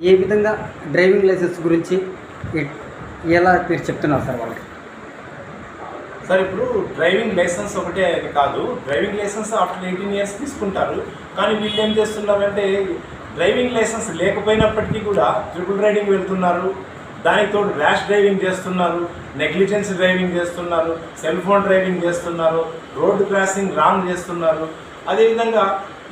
ఏ విధంగా driving licence గురించి ఎలా మీరు చెప్తున్నారు సార్ వాళ్ళకి? సార్ ఇప్పుడు డ్రైవింగ్ లైసెన్స్ ఒకటే కాదు. Driving licence after eighteen years తీసుకుంటారు. కానీ వీళ్ళు ఏం చేస్తున్నారంటే డ్రైవింగ్ లైసెన్స్ లేకపోయినప్పటికీ కూడా ట్రిపుల్ రైడింగ్ వెళ్తున్నారు. దానితో ర్యాష్ డ్రైవింగ్ చేస్తున్నారు నెగ్లిజెన్స్ డ్రైవింగ్ చేస్తున్నారు సెల్ ఫోన్ డ్రైవింగ్ చేస్తున్నారు రోడ్డు క్రాసింగ్ రాంగ్ చేస్తున్నారు. అదేవిధంగా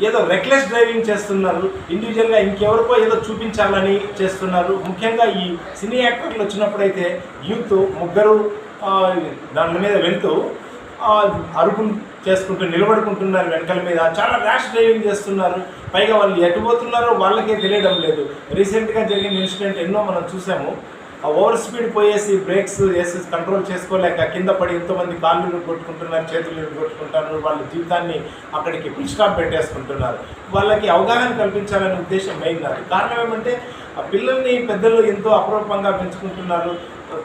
ఏదో రెక్లెస్ డ్రైవింగ్ చేస్తున్నారు. ఇండివిజువల్గా ఇంకెవరికో ఏదో చూపించాలని చేస్తున్నారు. ముఖ్యంగా ఈ సినీ యాక్టర్లు వచ్చినప్పుడైతే యూత్ ముగ్గురు దాని మీద వెళ్తూ అరుపు చేసుకుంటూ నిలబడుకుంటున్నారు వెనకల మీద. చాలా ర్యాష్ డ్రైవింగ్ చేస్తున్నారు. పైగా వాళ్ళు ఎటు పోతున్నారో వాళ్ళకే తెలియడం లేదు. రీసెంట్గా జరిగిన ఇన్సిడెంట్ ఎన్నో మనం చూసాము. ఓవర్ స్పీడ్ పోయేసి బ్రేక్స్ వేసి కంట్రోల్ చేసుకోలేక కింద పడి ఎంతోమంది కాళ్ళు కొట్టుకుంటున్నారు చేతులు కొట్టుకుంటున్నారు వాళ్ళ జీవితాన్ని అక్కడికి ఫుల్ స్టాప్ పెట్టేసుకుంటున్నారు. వాళ్ళకి అవగాహన కల్పించాలనే ఉద్దేశం మెయిన్ నాకు కారణం ఏమంటే ఆ పిల్లల్ని పెద్దలు ఎంతో అపరూపంగా పెంచుకుంటున్నారు.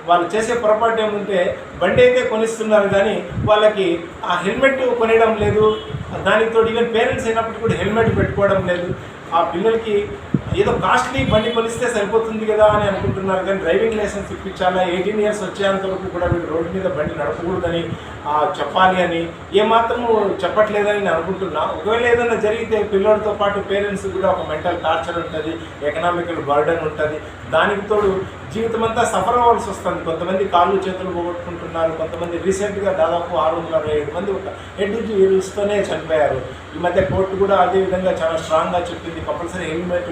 వాళ్ళు చేసే పొరపాటు ఏముంటే బండి అయితే కొనిస్తున్నారు కానీ వాళ్ళకి ఆ హెల్మెట్ కొనేయడం లేదు. దానితో ఈవెన్ పేరెంట్స్ అయినప్పుడు కూడా హెల్మెట్ పెట్టుకోవడం లేదు. ఆ పిల్లలకి ఏదో కాస్ట్లీ బండి కొలిస్తే సరిపోతుంది కదా అని అనుకుంటున్నారు. కానీ డ్రైవింగ్ లైసెన్స్ ఇప్పించాలా? ఎయిటీన్ ఇయర్స్ వచ్చేంత వరకు కూడా వీళ్ళు రోడ్డు మీద బండి నడపకూడదని చెప్పాలి అని ఏమాత్రము చెప్పట్లేదని నేను అనుకుంటున్నా. ఒకవేళ ఏదైనా జరిగితే పిల్లలతో పాటు పేరెంట్స్ కూడా ఒక మెంటల్ టార్చర్ ఉంటుంది ఎకనామికల్ బర్డెన్ ఉంటుంది. దానికి తోడు జీవితం అంతా సఫర్ అవ్వాల్సి వస్తుంది. కొంతమంది కాళ్ళు చేతులు పోగొట్టుకుంటున్నారు. కొంతమంది రీసెంట్గా దాదాపు ఆరు వందల అరవై ఏడు మంది ఒక హెడ్ ఇరుస్తూనే చనిపోయారు. ఈ మధ్య కోర్టు కూడా అదే విధంగా చాలా స్ట్రాంగ్గా చెప్పింది. కంపల్సరీ హెల్మెట్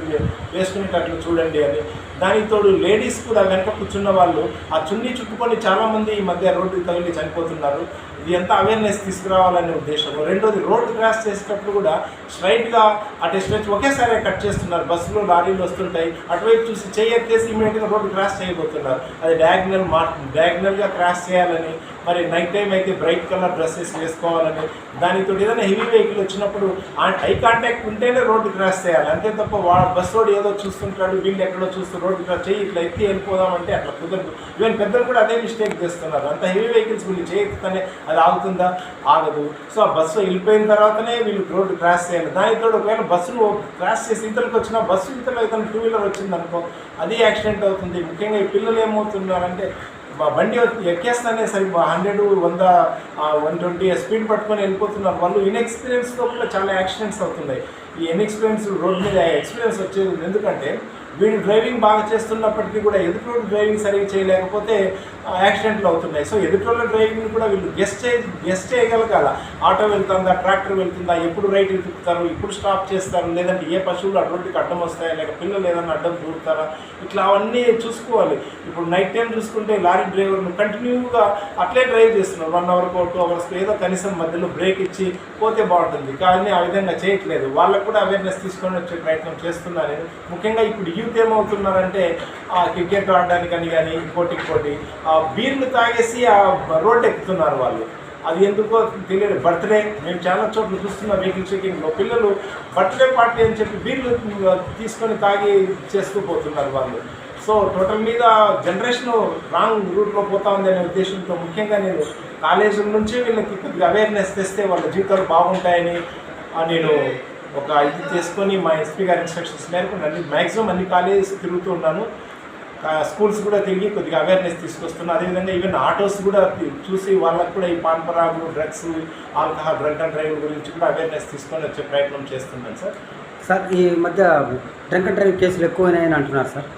వేసుకునేటట్లు చూడండి అని. దానికి తోడు లేడీస్ కూడా వెనక కూర్చున్న వాళ్ళు ఆ చున్నీ చుట్టుకొని చాలామంది ఈ మధ్య రోడ్డు తగిలి చనిపోతున్నారు. ఇది ఎంత అవేర్నెస్ తీసుకురావాలనే ఉద్దేశం రెండోది రోడ్ క్రాస్ చేసేటప్పుడు కూడా స్ట్రైట్గా అటు స్ట్రెచ్ ఒకేసారి కట్ చేస్తున్నారు. బస్సులు లారీలు వస్తుంటాయి. అటువైపు చూసి చెయ్యి ఇమీడియట్గా రోడ్డు క్రాస్ చేయబోతున్నారు. అది డయాగ్నల్ మా డయాగ్నల్గా క్రాస్ చేయాలని మరి నైట్ టైం అయితే బ్రైట్ కలర్ డ్రెస్సెస్ వేసుకోవాలని దానితో ఏదైనా హెవీ వెహికల్ వచ్చినప్పుడు ఆ ఐ కాంటాక్ట్ ఉంటేనే రోడ్డు క్రాస్ చేయాలి. అంతే తప్ప వా బస్ రోడ్ ఏదో చూస్తుంటాడు వీళ్ళు ఎక్కడో చూస్తూ రోడ్డు క్రాస్ చేయి ఇట్లా ఎత్తి వెళ్ళిపోదామంటే అట్లా కుదరదు. ఈవెన్ పెద్దలు కూడా అదే మిస్టేక్ చేస్తున్నారు. అంత హెవీ వెహికల్స్ వీళ్ళు చేయకపోతేనే అది ఆగుతుందా? ఆగదు. సో ఆ బస్సు వెళ్ళిపోయిన తర్వాతనే వీళ్ళు రోడ్డు క్రాస్ చేయాలి. దానితో ఒకవేళ బస్సును క్రాస్ చేసి ఇతరులకు వచ్చిన బస్సు ఇతరులు అయితే టూ వీలర్ వచ్చింది అనుకో అది బండి యాక్సిడెంట్ అవుతుంది. ముఖ్యంగా ఈ పిల్లలు ఏమవుతున్నారంటే బండి ఎక్కేస్తానే సరి హండ్రెడ్ వంద వన్ ట్వంటీ స్పీడ్ పట్టుకొని వెళ్ళిపోతున్నారు. వాళ్ళు ఇన్ఎక్స్పీరియన్స్తో కూడా చాలా యాక్సిడెంట్స్ అవుతున్నాయి. ఈ ఇన్ఎక్స్పీరియన్స్ రోడ్ మీద ఎక్స్పీరియన్స్ వచ్చేది ఎందుకంటే వీళ్ళు డ్రైవింగ్ బాగా చేస్తున్నప్పటికీ కూడా ఎదుటి డ్రైవింగ్ సరిగ్గా చేయలేకపోతే యాక్సిడెంట్లు అవుతున్నాయి. సో ఎదుటోళ్ళ డ్రైవింగ్ కూడా వీళ్ళు గెస్ట్ చే గెస్ట్ చేయగలగాల. ఆటో వెళ్తుందా ట్రాక్టర్ వెళ్తుందా ఎప్పుడు రైట్ తిప్పుతారు ఇప్పుడు స్టాప్ చేస్తారు లేదంటే ఏ పశువులు అటువంటికి అడ్డం వస్తాయా లేక పిల్లలు ఏదైనా అడ్డం దూరుతారా ఇట్లా అవన్నీ చూసుకోవాలి. ఇప్పుడు నైట్ టైం చూసుకుంటే లారీ డ్రైవర్ను కంటిన్యూగా అట్లే డ్రైవ్ చేస్తున్నారు. వన్ అవర్కో టూ అవర్స్ ఏదో కనీసం మధ్యలో బ్రేక్ ఇచ్చి పోతే బాగుంటుంది. కానీ ఆ విధంగా చేయట్లేదు. వాళ్ళకు కూడా అవేర్నెస్ తీసుకొని వచ్చే ప్రయత్నం చేస్తున్నాను ముఖ్యంగా ఇప్పుడు యూత్ ఏమవుతున్నారంటే ఆ క్రికెట్ ఆడడానికని కానీ ఇంకోటి ఇంకోటి ఆ బీర్లు తాగేసి ఆ రోడ్డు ఎక్కుతున్నారు వాళ్ళు. అది ఎందుకో తెలియదు. బర్త్డే మేము చాలా చోట్ల చూస్తున్న వెహికల్ చెకింగ్లో పిల్లలు బర్త్డే పార్టీ అని చెప్పి బీర్లు తీసుకొని తాగి చేస్తూ పోతున్నారు వాళ్ళు. సో టోటల్ మీద జనరేషన్ రాంగ్ రూట్లో పోతా ఉంది అనే ఉద్దేశంతో ముఖ్యంగా నేను కాలేజీల నుంచి వీళ్ళకి కొద్దిగా అవేర్నెస్ తెస్తే వాళ్ళ జీవితాలు బాగుంటాయని నేను ఒక ఇది చేసుకొని మా ఎస్పీ గారి ఇన్స్ట్రక్షన్స్ మేరకు అన్ని మ్యాక్సిమం అన్ని కాలేజెస్ తిరుగుతూ ఉన్నాను. స్కూల్స్ కూడా తిరిగి కొద్దిగా అవేర్నెస్ తీసుకొస్తున్నాను అదేవిధంగా ఈవెన్ ఆటోస్ కూడా చూసి వాళ్ళకు కూడా ఈ పాన్ పరాగులు drugs alcohol drunk and drive గురించి కూడా అవేర్నెస్ తీసుకొని వచ్చే ప్రయత్నం చేస్తున్నాను సార్. సార్ ఈ మధ్య డ్రంక్ అండ్ డ్రైవ్ కేసులు ఎక్కువైనాయని అంటున్నారు సార్.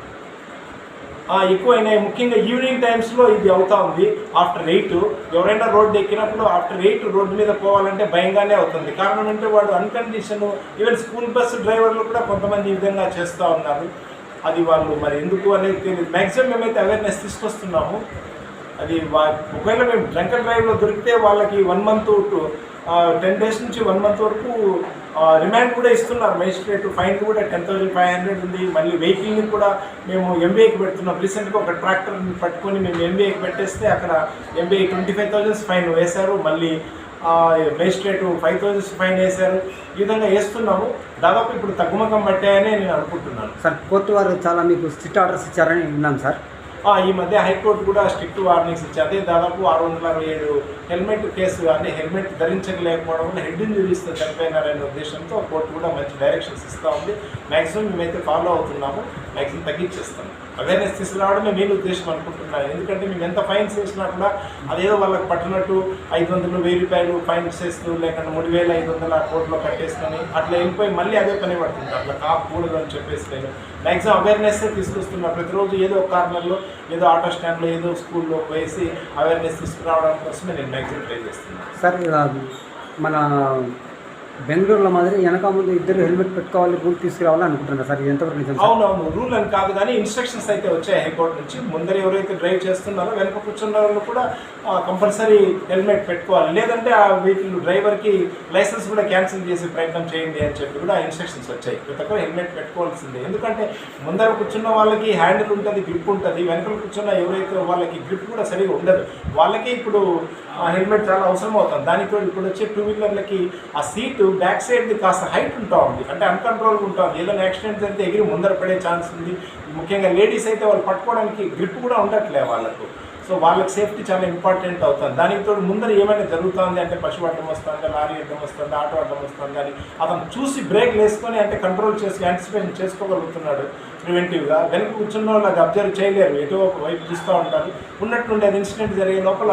ఎక్కువైనాయి. ముఖ్యంగా ఈవినింగ్ టైమ్స్లో ఇది అవుతా ఉంది. ఆఫ్టర్ ఎయిట్ ఎవరైనా రోడ్డు ఎక్కినప్పుడు ఆఫ్టర్ ఎయిట్ రోడ్డు మీద పోవాలంటే భయంగానే అవుతుంది. కారణం అంటే వాడు అన్కండిషన్ ఈవెన్ స్కూల్ బస్సు డ్రైవర్లు కూడా కొంతమంది ఈ విధంగా చేస్తూ ఉన్నారు. అది వాళ్ళు మరి ఎందుకు అనేది తెలియదు. మ్యాక్సిమం మేమైతే అవేర్నెస్ తీసుకొస్తున్నాము. అది వా ఒకవేళ మేము డ్రంక్ అండ్ డ్రైవ్లో దొరికితే వాళ్ళకి one month two ten days నుంచి వన్ మంత్ వరకు రిమాండ్ కూడా ఇస్తున్నారు. మేజిస్ట్రేట్ ఫైన్ కూడా టెన్ థౌసండ్ ఫైవ్ హండ్రెడ్ ఉంది. మళ్ళీ వెహికల్ని కూడా మేము ఎంబీఐకి పెడుతున్నాం. రీసెంట్గా ఒక ట్రాక్టర్ని పట్టుకొని మేము ఎంబీఏకి పెట్టేస్తే అక్కడ MBA twenty five thousands fine వేశారు. మళ్ళీ మేజిస్ట్రేట్ ఫైవ్ థౌసండ్స్ ఫైన్ వేశారు. ఈ విధంగా వేస్తున్నాము. దాదాపు ఇప్పుడు తగ్గుముఖం పట్టాయని నేను అనుకుంటున్నాను. సార్ కోర్టు వారు చాలా మీకు స్ట్రిక్ట్ ఆర్డర్స్ ఇచ్చారని విన్నాను సార్. ఈ మధ్య హైకోర్టు కూడా స్ట్రిక్ట్ వార్నింగ్స్ ఇచ్చి అదే దాదాపు ఆరు వందల అరవై ఏడు హెల్మెట్ కేసు అంటే హెల్మెట్ ధరించలేకపోవడం వల్ల హెడ్ ఇంజరీస్తో చనిపోయినారనే ఉద్దేశంతో కోర్టు కూడా మంచి డైరెక్షన్స్ ఇస్తూ ఉంది. మ్యాక్సిమం మేమైతే ఫాలో అవుతున్నాము. మ్యాక్సిమం తగ్గించేస్తాం అవేర్నెస్ తీసుకురావడమే మెయిన్ ఉద్దేశం అనుకుంటున్నాను ఎందుకంటే మేము ఎంత ఫైన్స్ వేసినా కూడా అదేదో వాళ్ళకి పట్టినట్టు ఐదు వందలు వెయ్యి రూపాయలు ఫైన్స్ చేస్తూ లేకుండా మూడు వేల ఐదు వందల కోట్లో కట్టేసుకొని అట్లా వెళ్ళిపోయి మళ్ళీ అదే పని పడుతుంది అట్లా కాకూడదు అని చెప్పేసి నేను మ్యాక్సిమం అవేర్నెస్ తీసుకొస్తున్నా. ప్రతిరోజు ఏదో ఒక కార్నర్లో ఏదో ఆటో స్టాండ్లో ఏదో స్కూల్లో వేసి అవేర్నెస్ తీసుకురావడం కోసమే నేను మ్యాక్సిమం ట్రై చేస్తున్నాను సార్ మన బెంగళూరులో మాదిరి వెనక ముందు ఇద్దరు హెల్మెట్ పెట్టుకోవాలి రూల్ తీసుకురావాలి అనుకుంటున్నారు సార్ ఎంతవరకు నిజం అవునవును రూల్ అని కాదు కానీ ఇన్స్ట్రక్షన్స్ అయితే వచ్చాయి హైకోర్టు నుంచి. ముందర ఎవరైతే డ్రైవ్ చేస్తున్నారో వెనక కూర్చున్న వాళ్ళు కూడా కంపల్సరీ హెల్మెట్ పెట్టుకోవాలి. లేదంటే ఆ వెహికల్ డ్రైవర్కి లైసెన్స్ కూడా క్యాన్సిల్ చేసే ప్రయత్నం చేయండి అని చెప్పి కూడా ఇన్స్ట్రక్షన్స్ వచ్చాయి. ప్రతి ఒక్కరు హెల్మెట్ పెట్టుకోవాల్సిందే. ఎందుకంటే ముందర కూర్చున్న వాళ్ళకి హ్యాండిల్ ఉంటుంది గ్రిప్ ఉంటుంది. వెనక కూర్చున్న ఎవరైతే వాళ్ళకి గ్రిప్ కూడా సరిగా ఉండదు. వాళ్ళకి ఇప్పుడు హెల్మెట్ చాలా అవసరం అవుతుంది దానికి ఇప్పుడు వచ్చే టూ వీలర్లకి ఆ సీటు బ్యాక్ సైడ్ది కాస్త హైట్ ఉంటా ఉంది. అంటే అన్కంట్రోల్గా ఉంటుంది ఏదైనా యాక్సిడెంట్ జరిగితే ఎగిరి ముందర పడే ఛాన్స్ ఉంది. ముఖ్యంగా లేడీస్ అయితే వాళ్ళు పట్టుకోవడానికి గ్రిప్ కూడా ఉండట్లే వాళ్ళకు. సో వాళ్ళకి సేఫ్టీ చాలా ఇంపార్టెంట్ అవుతుంది. దానికి తోడు ముందర ఏమైనా జరుగుతుంది అంటే పశువు అడ్డం వస్తుంది లారీ అడ్డం వస్తుంది ఆటో అడ్డం వస్తుంది అని అతను చూసి బ్రేక్ వేసుకొని అంటే కంట్రోల్ చేసి యాంటిసిపేషన్ చేసుకోగలుగుతున్నాడు. ప్రివెంటివ్గా వెనక కూర్చున్న వాళ్ళు అబ్జర్వ్ చేయలేరు. ఎటో ఒక వైపు చూస్తూ ఉంటారు. ఉన్నట్టుండి అది ఇన్సిడెంట్ జరిగే లోపల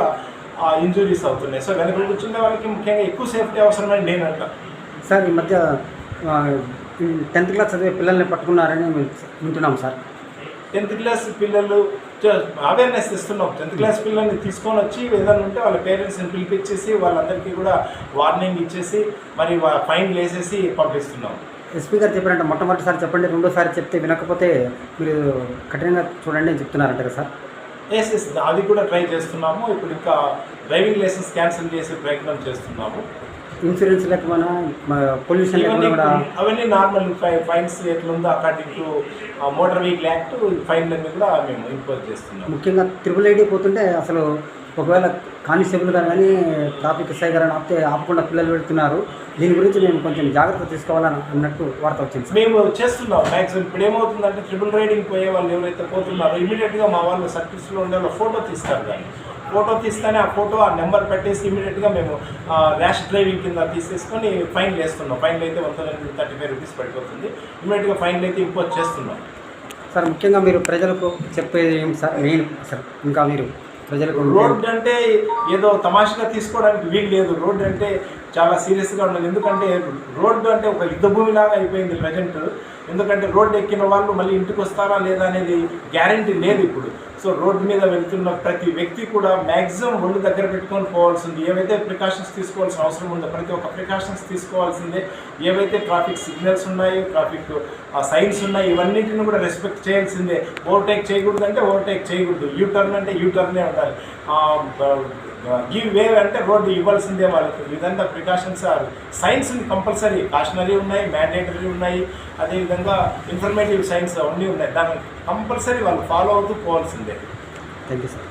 ఇంజురీస్ అవుతున్నాయి. సో వెనక కూర్చునే వాళ్ళకి ముఖ్యంగా ఎక్కువ సేఫ్టీ అవసరమని నేను అంటాను సార్ ఈ మధ్య టెన్త్ క్లాస్ చదివే పిల్లల్ని పట్టుకున్నారని మేము వింటున్నాం సార్. టెన్త్ క్లాస్ పిల్లలు అవేర్నెస్ ఇస్తున్నాం. టెన్త్ క్లాస్ పిల్లల్ని తీసుకొని వచ్చి ఏదైనా ఉంటే వాళ్ళ పేరెంట్స్ని పిలిపించేసి వాళ్ళందరికీ కూడా వార్నింగ్ ఇచ్చేసి మరి ఫైన్ వేసేసి పంపిస్తున్నాం. ఎస్పీ గారు చెప్పారంటే మొట్టమొదటిసారి చెప్పండి రెండోసారి చెప్తే వినకపోతే మీరు కఠినంగా చూడండి అని చెప్తున్నారంట కదా సార్? ఎస్ అది కూడా ట్రై చేస్తున్నాము. ఇప్పుడు ఇంకా డ్రైవింగ్ లైసెన్స్ క్యాన్సిల్ చేసే ప్రయత్నం చేస్తున్నాము. ఇన్సూరెన్స్ లేకపోయినా పొల్యూషన్ అవన్నీ నార్మల్ ఫైన్స్ ఎట్లుందో according to motor vehicle act ఫైన్లన్నీ కూడా మేము ఇంపోజ్ చేస్తున్నాము. ముఖ్యంగా త్రిపుల్ ఐడి పోతుంటే అసలు ఒకవేళ కానిస్టేబుల్ గారు కానీ ట్రాఫిక్ ఎస్ఐ గారు అని ఆపితే ఆపకుండా పిల్లలు పెడుతున్నారు. దీని గురించి మేము కొంచెం జాగ్రత్త తీసుకోవాలని అన్నట్టు వార్త వచ్చింది మేము చేస్తున్నాం. మ్యాక్సిమం ఇప్పుడు ఏమవుతుందంటే ట్రిపుల్ రైడింగ్ పోయే వాళ్ళు ఎవరైతే పోతున్నారో ఇమీడియట్గా మా వాళ్ళు సర్కిల్స్లో ఉండే వాళ్ళు ఫోటో తీస్తారు దాన్ని. ఫోటో తీస్తేనే ఆ ఫోటో ఆ నెంబర్ పెట్టేసి ఇమీడియట్గా మేము ర్యాష్ డ్రైవింగ్ కింద తీసేసుకొని ఫైన్ వేస్తున్నాం. ఫైన్ అయితే one thousand thirty five rupees పడిపోతుంది. ఇమీడియట్గా ఫైన్ అయితే ఇంపోజ్ చేస్తున్నాం. సార్ ముఖ్యంగా మీరు ప్రజలకు చెప్పేది ఏం సార్? మెయిన్ సార్ ఇంకా మీరు ప్రజలకు రోడ్ అంటే ఏదో తమాషగా తీసుకోవడానికి వీలు లేదు. రోడ్ అంటే చాలా సీరియస్గా ఉన్నది. ఎందుకంటే రోడ్డు అంటే ఒక యుద్ధ భూమిలాగా అయిపోయింది ప్రజెంట్. ఎందుకంటే రోడ్డు ఎక్కిన వాళ్ళు మళ్ళీ ఇంటికి వస్తారా లేదా అనేది గ్యారంటీ లేదు ఇప్పుడు. సో రోడ్డు మీద వెళ్తున్న ప్రతి వ్యక్తి కూడా మ్యాక్సిమం ఒళ్ళు దగ్గర పెట్టుకొని పోవాల్సింది. ఏవైతే ప్రికాషన్స్ తీసుకోవాల్సిన అవసరం ఉందో ప్రతి ఒక్క ప్రికాషన్స్ తీసుకోవాల్సిందే. ఏవైతే ట్రాఫిక్ సిగ్నల్స్ ఉన్నాయి ట్రాఫిక్ సైన్స్ ఉన్నాయి ఇవన్నింటిని కూడా రెస్పెక్ట్ చేయాల్సిందే. ఓవర్టేక్ చేయకూడదు అంటే ఓవర్టేక్ చేయకూడదు. యూ టర్న్ అంటే యూ టర్నే ఉండాలి. గివ్ వే అంటే రోడ్డు ఇవ్వాల్సిందే వాళ్ళకి. ఇదంతా ప్రికాషన్స్ సైన్స్ కంపల్సరీ కాషనరీ ఉన్నాయి మ్యాండేటరీ ఉన్నాయి. అదేవిధంగా ఇన్ఫర్మేటివ్ సైన్స్ అవన్నీ ఉన్నాయి. దాన్ని కంపల్సరీ వాళ్ళు ఫాలో అవుతూ పోవాల్సిందే. Thank you sir